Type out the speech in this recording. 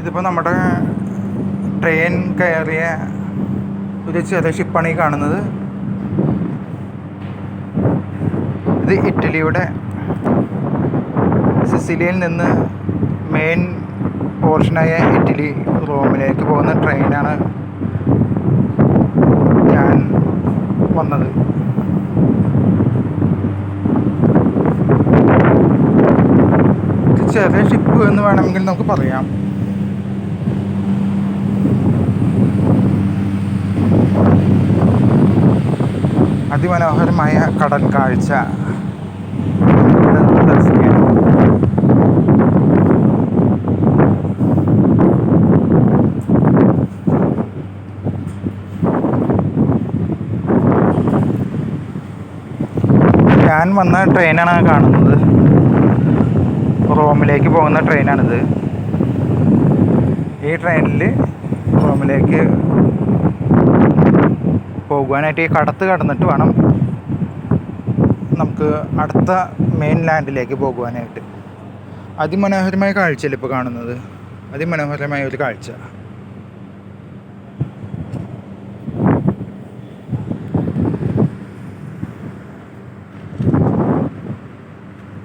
ഇതിപ്പോൾ നമ്മുടെ ട്രെയിൻ കയറിയ ഒരു ചെറിയ ഷിപ്പാണ് ഈ കാണുന്നത്. ഇത് ഇറ്റലിയുടെ സിസിലിയിൽ നിന്ന് മെയിൻ പോർഷനായ ഇറ്റലി റോമിലേക്ക് പോകുന്ന ട്രെയിനാണ് ഞാൻ വന്നത്. ചെറിയ ഷിപ്പ് എന്ന് വേണമെങ്കിൽ നമുക്ക് പറയാം. അതിമനോഹരമായ കടൽ കാഴ്ച ഞാൻ വന്ന ട്രെയിനാണ് കാണുന്നത്. റോമിലേക്ക് പോകുന്ന ട്രെയിനാണിത്. ഈ ട്രെയിനിൽ റോമിലേക്ക് പോകുവാനായിട്ട് ഈ കടത്ത് കടന്നിട്ട് വേണം നമുക്ക് അടുത്ത മെയിൻ ലാൻഡിലേക്ക് പോകുവാനായിട്ട്. അതിമനോഹരമായ കാഴ്ചയല്ലേ ഇപ്പോൾ കാണുന്നത്? അതിമനോഹരമായ ഒരു കാഴ്ച.